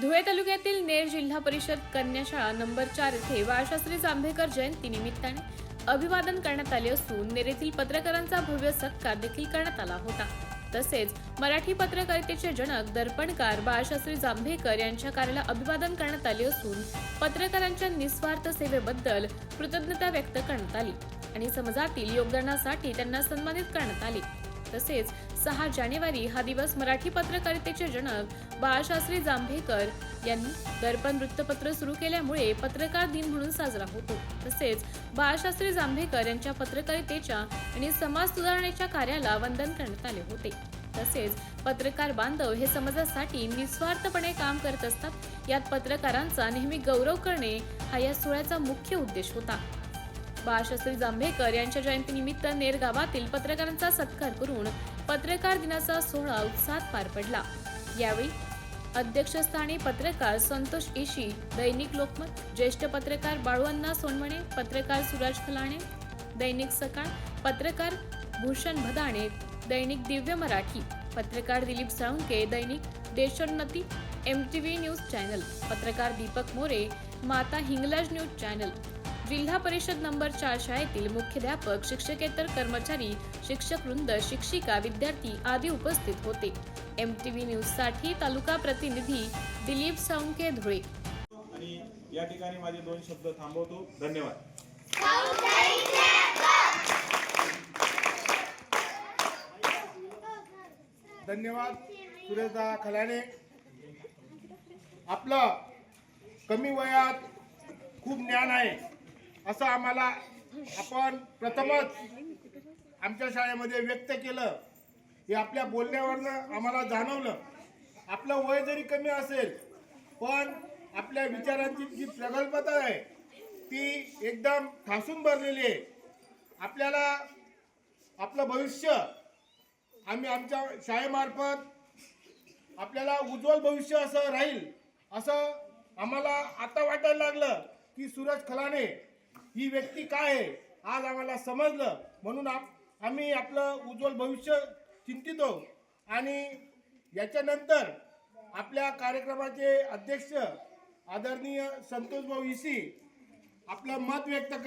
धुळे तालुक्यातील नेर जिल्हा परिषद कन्याशाळा नंबर चार येथे बाळशास्त्री जांभेकर जयंती निमित्ताने अभिवादन करण्यात आले असून नेर येथील पत्रकारांचा भव्य सत्कार देखील करण्यात आला होता. तसेच मराठी पत्रकारितेचे जनक दर्पणकार बाळशास्त्री जांभेकर यांच्या कार्याला अभिवादन करण्यात आले असून पत्रकारांच्या निस्वार्थ सेवेबद्दल कृतज्ञता व्यक्त करण्यात आली आणि समाजातील योगदानासाठी त्यांना सन्मानित करण्यात आले. तसेच सहा जानेवारी हा दिवस मराठी पत्रकारितेचे जनक बाळशास्त्री जांभेकर यांनी दर्पण वृत्तपत्र सुरू केल्यामुळे पत्रकार दिन म्हणून साजरा होतो. तसेच बाळशास्त्री जांभेकर यांच्या पत्रकारितेच्या आणि समाज सुधारणेच्या कार्याला वंदन करण्यात आले होते. तसेच पत्रकार बांधव हे समाजासाठी निस्वार्थपणे काम करत असतात. यात पत्रकारांचा नेहमी गौरव करणे हा या सोहळ्याचा मुख्य उद्देश होता. बाळशास्त्री जांभेकर यांच्या जयंतीनिमित्त नेर गावातील पत्रकारांचा सत्कार करून पत्रकार दिनाचा सोहळा उत्साहात पार पडला. यावेळी अध्यक्षस्थानी पत्रकार संतोष इशी दैनिक लोकमत ज्येष्ठ पत्रकार बाळूअण्णा सोनवणे पत्रकार सुराज खलाणे दैनिक सकाळ पत्रकार भूषण भदाणे दैनिक दिव्य मराठी पत्रकार दिलीप साळुंके दैनिक Deshonnati M T V news channel पत्रकार दीपक मोरे माता हिंगलाज न्यूज चॅनल जिल्हा परिषद नंबर चार शाळेतील मुख्याध्यापक शिक्षकेतर कर्मचारी शिक्षक वृंद शिक्षिका विद्यार्थी आदी उपस्थित होते. एम टी व्ही न्यूजसाठी तालुका प्रतिनिधी दिलीप साळुंके धुळे. आणि या ठिकाणी माझे दोन शब्द थांबवतो. धन्यवाद. धन्यवाद सुरेशदा खलाने आपलं कमी वयात खूप ज्ञान आहे. असं आम्हाला आपण प्रथमच आमच्या शाळेमध्ये व्यक्त केलं. हे आपल्या बोलण्यावरनं आम्हाला जाणवलं. आपलं वय जरी कमी असेल पण आपल्या विचारांची जी प्रगल्भता आहे ती एकदम ठासून भरलेली आहे. आपल्याला आपलं भविष्य आम्ही आमच्या शाळेमार्फत आपल्याला उज्ज्वल भविष्य असं राहील असं आम्हाला आता वाटायला लागलं की सूरज खलाने ही व्यक्ती काय आहे? आज आम्हाला समजलं. म्हणून आप आम्ही आपलं उज्ज्वल भविष्य चिंतितो. आणि याच्यानंतर आपल्या कार्यक्रमाचे अध्यक्ष आदरणीय संतोष भाऊ इसी आपलं मत व्यक्त कर